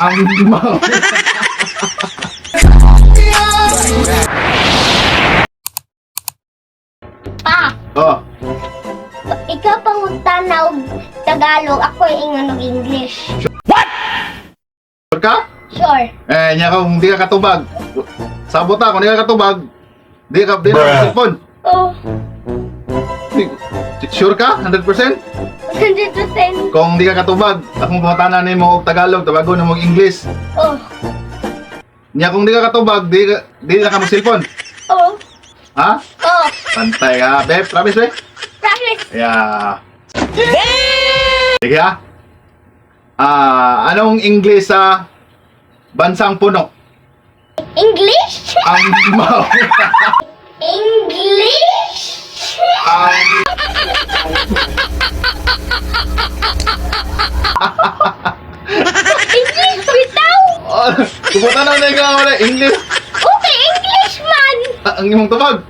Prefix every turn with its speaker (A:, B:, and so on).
A: Ang mao.
B: Pa,
A: oh,
B: ikaw pangutana og Tagalog, ako ingon og English.
A: sure ka?
B: Sure.
A: Eh, nya kung di ka katubag. Sabot ta, kung di ka katubag, di ka, di na
C: Bruh.
A: ka cellphone.
B: Oh,
A: Di- Sure ka? 100%?
B: 100%.
A: Kung di ka katubag, akong pangutana ni mo og Tagalog, tabago na mo og English.
B: Oh,
A: Nya kung di ka katubag, di, ka- di na ka mo cellphone.
B: oh,
A: Ha?
B: oh.
A: Pantay ka, Beb. Promise, Beb?
B: Promise.
A: Yeah. Sige ah. Ah, anong English sa bansang puno?
B: English?
A: Ang mau.
B: English?
A: Ang
B: English bitaw?
A: oh, Kupunta na na ikaw English.
B: Okay, English man.
A: Ah, ang imong tubag.